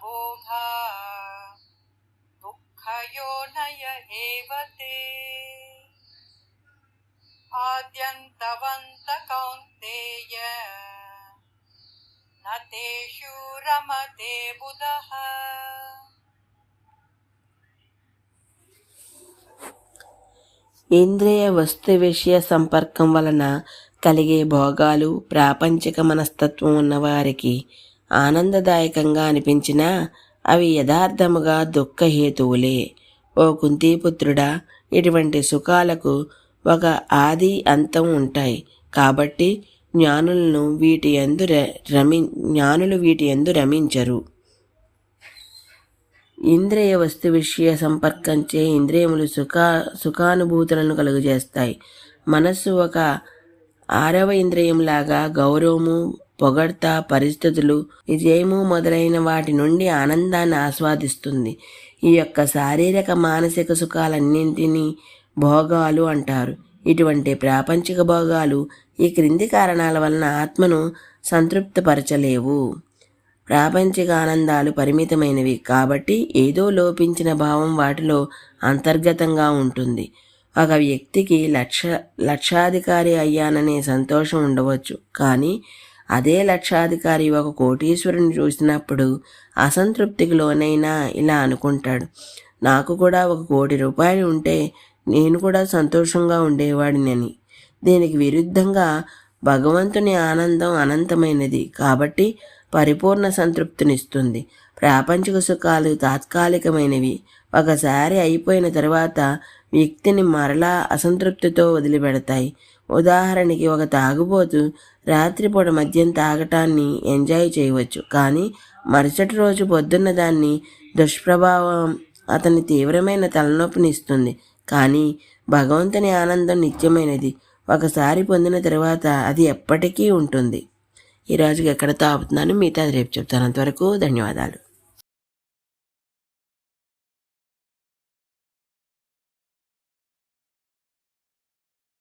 बोधा दुःखयोनय एव ते आद्यन्तवन्त कौन्तेय न तेषु रमते बुधः ఇంద్రియ వస్తు విషయ సంపర్కం వలన కలిగే భోగాలు ప్రాపంచిక మనస్తత్వం ఉన్నవారికి ఆనందదాయకంగా అనిపించినా అవి యథార్థముగా దుఃఖహేతువులే ఓ కుంతీపుత్రుడా ఇటువంటి సుఖాలకు ఒక ఆది అంతం ఉంటాయి. కాబట్టి జ్ఞానులను వీటి ఎందు రమి జ్ఞానులు వీటి ఎందు రమించరు. ఇంద్రియ వస్తు విషయ సంపర్కంచే ఇంద్రియములు సుఖ సుఖానుభూతులను కలుగజేస్తాయి. మనస్సు ఒక ఆరవ ఇంద్రియంలాగా గౌరవము పొగడ్త పరిస్థితులు విజయము మొదలైన వాటి నుండి ఆనందాన్ని ఆస్వాదిస్తుంది. ఈ యొక్క శారీరక మానసిక సుఖాలన్నింటినీ భోగాలు అంటారు. ఇటువంటి ప్రాపంచిక భోగాలు ఈ క్రింది కారణాల వలన ఆత్మను సంతృప్తపరచలేవు. ప్రాపంచిక ఆనందాలు పరిమితమైనవి కాబట్టి ఏదో లోపించిన భావం వాటిలో అంతర్గతంగా ఉంటుంది. ఒక వ్యక్తికి లక్ష లక్షాధికారి అయ్యాననే సంతోషం ఉండవచ్చు. కానీ అదే లక్షాధికారి ఒక కోటీశ్వరుని చూసినప్పుడు అసంతృప్తికి లోనైనా ఇలా అనుకుంటాడు. నాకు కూడా ఒక కోటి రూపాయలు ఉంటే నేను కూడా సంతోషంగా ఉండేవాడినని. దీనికి విరుద్ధంగా భగవంతుని ఆనందం అనంతమైనది కాబట్టి పరిపూర్ణ సంతృప్తినిస్తుంది. ప్రాపంచిక సుఖాలు తాత్కాలికమైనవి. ఒకసారి అయిపోయిన తర్వాత వ్యక్తిని మరలా అసంతృప్తితో వదిలిపెడతాయి. ఉదాహరణకి ఒక తాగుబోతు రాత్రిపూట మద్యం తాగటాన్ని ఎంజాయ్ చేయవచ్చు కానీ మరుసటి రోజు పొద్దున్న దాన్ని దుష్ప్రభావం అతని తీవ్రమైన తలనొప్పినిస్తుంది కానీ భగవంతుని ఆనందం నిత్యమైనది. ఒకసారి పొందిన తర్వాత అది ఎప్పటికీ ఉంటుంది. ఈ రోజుకి ఎక్కడ తాపుతున్నాను మిగతా రేపు చెప్తాను. అంతవరకు ధన్యవాదాలు.